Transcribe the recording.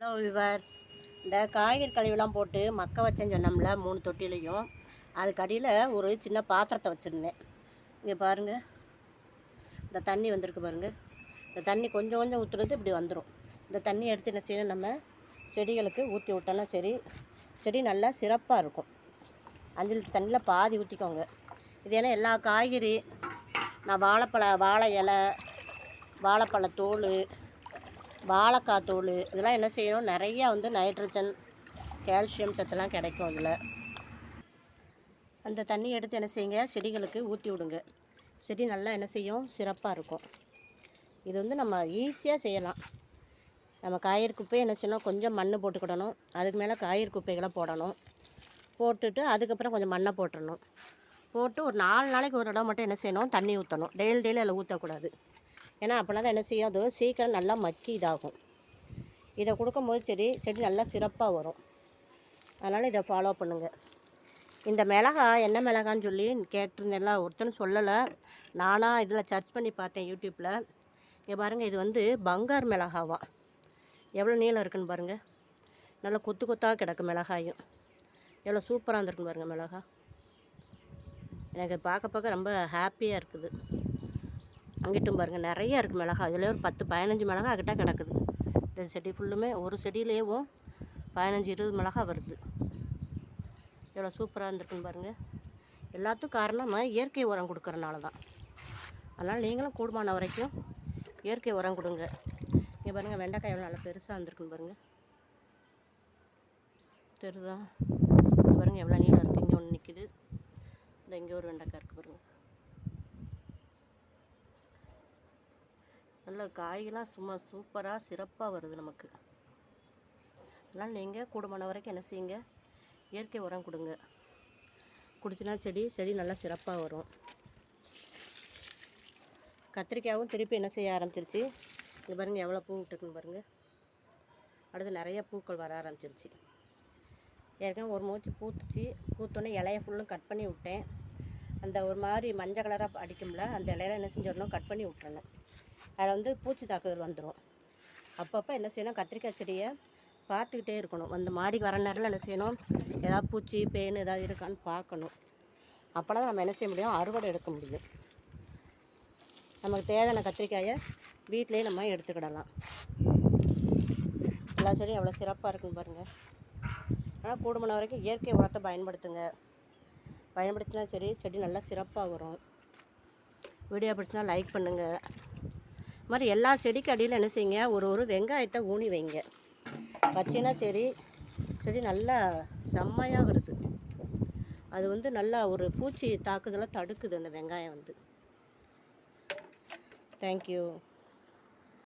Hello viewers இந்த காய்கறி கழிவுலாம் போட்டு மக்க வச்சேன்னு சொன்னோம்ல மூணு தொட்டிலையும். அதுக்கு அடியில் ஒரு சின்ன பாத்திரத்தை வச்சுருந்தேன். இங்கே பாருங்கள் இந்த தண்ணி வந்திருக்கு பாருங்கள் இந்த தண்ணி கொஞ்சம் கொஞ்சம் ஊற்றுறது இப்படி வந்துடும் இந்த தண்ணி எடுத்து என்ன செய்யணும் நம்ம செடிகளுக்கு ஊற்றி விட்டோம்னா சரி செடி நல்லா சிறப்பாக இருக்கும். அஞ்சு லிட்டர் தண்ணியில் பாதி ஊற்றிக்கோங்க இது ஏன்னா எல்லா காய்கறி நான் வாழைப்பழ வாழை இலை வாழைப்பழ தோல் வாழைக்காய் தோல் இதெல்லாம் என்ன செய்யணும்? நிறையா வந்து நைட்ரஜன் கால்சியம் சத்துலாம் கிடைக்கும் அதில். அந்த தண்ணி எடுத்து என்ன செய்யுங்க? செடிகளுக்கு ஊற்றி விடுங்க. செடி நல்லா என்ன செய்யும்? சிறப்பாக இருக்கும். இது வந்து நம்ம ஈஸியாக செய்யலாம். நம்ம காய்கறி குப்பையை என்ன செய்யணும்? கொஞ்சம் மண் போட்டுக்கிடணும் அதுக்கு மேலே காய்கறி குப்பைகளை போடணும். போட்டுட்டு அதுக்கப்புறம் கொஞ்சம் மண்ணை போட்டுடணும் போட்டு ஒரு நாலு நாளைக்கு ஒரு இடம் மட்டும் என்ன செய்யணும்? தண்ணி ஊற்றணும் டெய்லி டெய்லி அதில் ஊற்றக்கூடாது ஏன்னா அப்போனா தான் என்ன செய்யும் அது சீக்கிரம் நல்லா மக்கி இதாகும். இதை கொடுக்கும்போது செடி செடி நல்லா சிறப்பாக வரும். அதனால் இதை ஃபாலோ பண்ணுங்கள் இந்த மிளகா என்ன மிளகான்னு சொல்லி கேட்டிருந்தேன்ல ஒருத்தனும் சொல்லலை. நானாக இதில் சர்ச் பண்ணி பார்த்தேன் யூடியூப்பில். இங்கே பாருங்கள் இது வந்து பங்கார் மிளகாவா. எவ்வளோ நீளம் இருக்குன்னு பாருங்கள் நல்லா கொத்து கொத்தாக கிடக்கும் மிளகாயும். எவ்வளோ சூப்பராக இருந்திருக்குன்னு பாருங்கள் மிளகா. எனக்கு பார்க்க பார்க்க ரொம்ப ஹாப்பியாக இருக்குது. அங்கிட்டும் பாருங்கள் நிறைய இருக்குது மிளகா. இதில் ஒரு பத்து பதினஞ்சு மிளகா கிட்ட கிடக்குது. இந்த செடி ஃபுல்லுமே ஒரு செடியிலேயும் பதினஞ்சு இருபது மிளகா வருது. எவ்வளோ சூப்பராக இருந்திருக்குன்னு பாருங்கள் எல்லாத்துக்கும் காரணமாக இயற்கை உரம் கொடுக்குறனால தான். அதனால் நீங்களும் கூடுமான வரைக்கும் இயற்கை உரம் கொடுங்க. இங்கே பாருங்கள் வெண்டைக்காய் எவ்வளோ நல்லா பெருசாக இருந்திருக்குன்னு பாருங்கள் தெரியுதா? பாருங்கள் எவ்வளோ நீளம் இருக்குது இங்கே ஒன்று நிற்கிது இந்த இங்கே ஒரு வெண்டைக்காய் இருக்குது பாருங்கள் நல்ல காய்லாம் சும்மா சூப்பராக சிறப்பாக வருது நமக்கு. அதனால் நீங்கள் கூடுமான வரைக்கும் என்ன செய்யுங்க? இயற்கை உரம் கொடுங்க. குடிச்சினா செடி செடி நல்லா சிறப்பாக வரும். கத்திரிக்காயும் திருப்பி என்ன செய்ய ஆரம்பிச்சிருச்சு? இது பாருங்கள் எவ்வளோ பூ விட்டுருக்குன்னு பாருங்கள் அடுத்து நிறைய பூக்கள் வர ஆரம்பிச்சிருச்சு. ஏற்கனவே ஒரு மூச்சு பூத்துச்சு. பூத்தோன்னே இலையை ஃபுல்லும் கட் பண்ணி விட்டேன். அந்த ஒரு மாதிரி மஞ்சள் கலராக அடிக்கும்ல அந்த இலையில என்ன செஞ்சிடணும் கட் பண்ணி விட்டுறணும். அதில் வந்து பூச்சி தாக்குதல் வந்துடும் அப்பப்போ என்ன செய்யணும்? கத்திரிக்காய் செடியை பார்த்துக்கிட்டே இருக்கணும். வந்து மாடிக்கு வர நேரத்தில் என்ன செய்யணும்? ஏதாவது பூச்சி பேன் ஏதாவது இருக்கான்னு பார்க்கணும். அப்போனா தான் நம்ம என்ன செய்ய முடியும்? அறுவடை எடுக்க முடியும். நமக்கு தேவையான கத்திரிக்காயை வீட்டிலேயே நம்ம எடுத்துக்கிடலாம். எல்லா செடியும் எவ்வளோ சிறப்பாக இருக்குன்னு பாருங்கள் ஆனால் கூடுமான வரைக்கும் இயற்கை உரத்தை பயன்படுத்துங்க. பயன்படுத்தினா சரி செடி நல்லா சிறப்பாக வரும். வீடியோ பிடிச்சினா லைக் பண்ணுங்கள் மாதிரி எல்லா செடிக்கு அடியில் என்ன செய்யுங்க? ஒரு ஒரு வெங்காயத்தை ஊனி வைங்க. வச்சினா சரி செடி நல்லா செம்மையாக வருது. அது வந்து நல்லா ஒரு பூச்சி தாக்குதலாக தடுக்குது அந்த வெங்காயம் வந்து. தேங்க்யூ